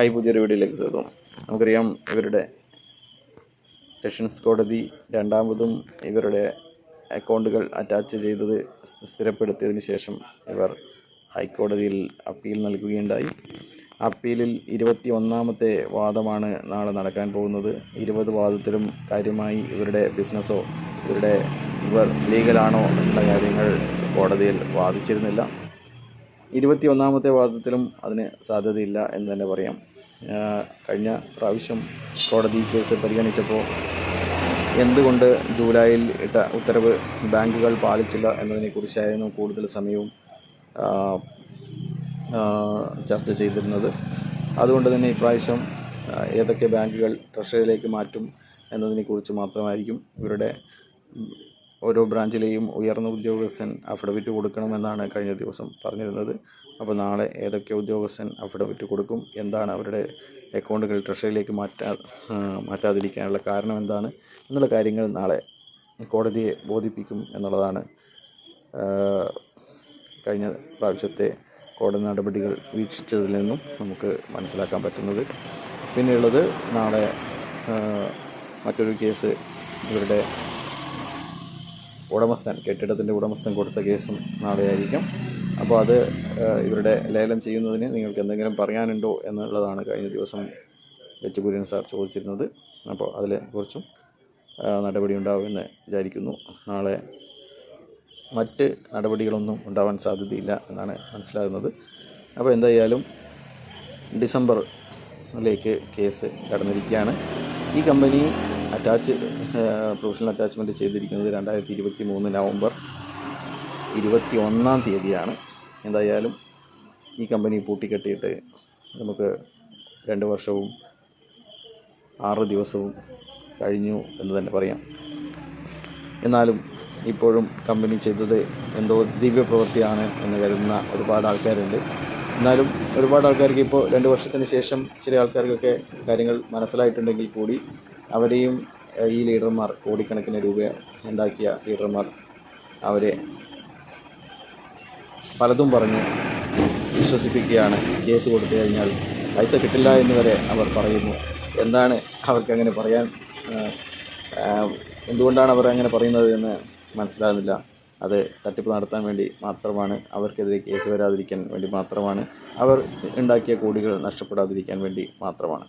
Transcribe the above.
Hi പുതിയൊരു വീഡിയോയിലേക്ക് സ്വാഗതം. നമുക്കറിയാം ഇവരുടെ സെഷൻസ് കോടതി രണ്ടാമതും ഇവരുടെ അക്കൗണ്ടുകൾ അറ്റാച്ച് ചെയ്തത് സ്ഥിരപ്പെടുത്തിയതിന് ശേഷം ഇവർ ഹൈക്കോടതിയിൽ അപ്പീൽ നൽകുകയുണ്ടായി. അപ്പീലിൽ ഇരുപത്തി ഒന്നാമത്തെ വാദമാണ് നാളെ നടക്കാൻ പോകുന്നത്. ഇരുപത് വാദത്തിലും കാര്യമായി ഇവരുടെ ബിസിനസ്സോ ഇവരുടെ ഇവർ ലീഗലാണോ എന്നുള്ള കാര്യങ്ങൾ കോടതിയിൽ വാദിച്ചിരുന്നില്ല. ഇരുപത്തി ഒന്നാമത്തെ വാദത്തിലും അതിന് സാധ്യതയില്ല എന്ന് തന്നെ പറയാം. കഴിഞ്ഞ പ്രാവശ്യം കോടതി കേസ് പരിഗണിച്ചപ്പോൾ എന്തുകൊണ്ട് ജൂലൈയിൽ ഇട്ട ഉത്തരവ് ബാങ്കുകൾ പാലിച്ചില്ല എന്നതിനെക്കുറിച്ചായിരുന്നു കൂടുതൽ സമയവും ചർച്ച ചെയ്തിരുന്നത്. അതുകൊണ്ട് തന്നെ ഇപ്രാവശ്യം ഏതൊക്കെ ബാങ്കുകൾ ട്രഷറിയിലേക്ക് മാറ്റും എന്നതിനെക്കുറിച്ച് മാത്രമായിരിക്കും ഇവരുടെ ഓരോ ബ്രാഞ്ചിലെയും ഉയർന്ന ഉദ്യോഗസ്ഥൻ അഫിഡവിറ്റ് കൊടുക്കണമെന്നാണ് കഴിഞ്ഞ ദിവസം പറഞ്ഞിരുന്നത്. അപ്പോൾ നാളെ ഏതൊക്കെ ഉദ്യോഗസ്ഥൻ അഫിഡവിറ്റ് കൊടുക്കും? എന്താണ് അവരുടെ അക്കൗണ്ടുകൾ ട്രഷറിയിലേക്ക് മാറ്റാ മാറ്റാതിരിക്കാനുള്ള കാരണം എന്താണ്? എന്നുള്ള കാര്യങ്ങൾ നാളെ കോടതിയെ ബോധിപ്പിക്കും എന്നുള്ളതാണ് കഴിഞ്ഞ പ്രാവശ്യത്തെ കോടതി നടപടികൾ വീക്ഷിച്ചതിൽ നിന്നും നമുക്ക് മനസ്സിലാക്കാൻ പറ്റുന്നത്. പിന്നെയുള്ളത് നാളെ മറ്റൊരു കേസ് ഇവരുടെ ഉടമസ്ഥൻ കെട്ടിടത്തിന്റെ ഉടമസ്ഥൻ കൊടുത്ത കേസും നാളെയായിരിക്കും. അപ്പോൾ അത് ഇവരുടെ ലേലം ചെയ്യുന്നതിന് നിങ്ങൾക്ക് എന്തെങ്കിലും പറയാനുണ്ടോ എന്നുള്ളതാണ് കഴിഞ്ഞ ദിവസം എച്ച് കുര്യൻ സാർ ചോദിച്ചിരുന്നത്. അപ്പോൾ അതിലെ കുറച്ചും നടപടി ഉണ്ടാവുമെന്ന് വിചാരിക്കുന്നു. നാളെ മറ്റ് നടപടികളൊന്നും ഉണ്ടാവാൻ സാധ്യതയില്ല എന്നാണ് മനസ്സിലാകുന്നത്. അപ്പോൾ എന്തായാലും ഡിസംബറിലേക്ക് കേസ് കടന്നിരിക്കുകയാണ്. ഈ കമ്പനി അറ്റാച്ച് പ്രൊഫഷണൽ അറ്റാച്ച്മെന്റ് ചെയ്തിരിക്കുന്നത് രണ്ടായിരത്തി ഇരുപത്തി മൂന്ന് നവംബർ ഇരുപത്തി ഒന്നാം തീയതിയാണ്. എന്തായാലും ഈ കമ്പനി പൂട്ടിക്കെട്ടിയിട്ട് നമുക്ക് രണ്ട് വർഷവും ആറ് ദിവസവും കഴിഞ്ഞു എന്ന് തന്നെ പറയാം. എന്നാലും ഇപ്പോഴും കമ്പനി ചെയ്തത് എന്തോ ദിവ്യപ്രവൃത്തിയാണ് എന്ന് കരുതുന്ന ഒരുപാട് ആൾക്കാരുണ്ട്. എന്നാലും ഒരുപാട് ആൾക്കാർക്ക് ഇപ്പോൾ രണ്ട് വർഷത്തിന് ശേഷം ചില ആൾക്കാർക്കൊക്കെ കാര്യങ്ങൾ മനസ്സിലായിട്ടുണ്ടെങ്കിൽ കൂടി അവരെയും ഈ ലീഡർമാർ കോടിക്കണക്കിന് രൂപ ഉണ്ടാക്കിയ ലീഡർമാർ അവരെ പലതും പറഞ്ഞ് വിശ്വസിപ്പിക്കുകയാണ്. കേസ് കൊടുത്തു കഴിഞ്ഞാൽ പൈസ കിട്ടില്ല എന്ന് വരെ അവർ പറയുന്നു. എന്താണ് അവർക്ക് അങ്ങനെ പറയാൻ എന്തുകൊണ്ടാണ് അവർ അങ്ങനെ പറയുന്നത് എന്ന് മനസ്സിലാകുന്നില്ല. അത് തട്ടിപ്പ് നടത്താൻ വേണ്ടി മാത്രമാണ് അവർക്കെതിരെ കേസ് വരാതിരിക്കാൻ വേണ്ടി മാത്രമാണ് അവർ ഉണ്ടാക്കിയ കോടികൾ നഷ്ടപ്പെടാതിരിക്കാൻ വേണ്ടി മാത്രമാണ്.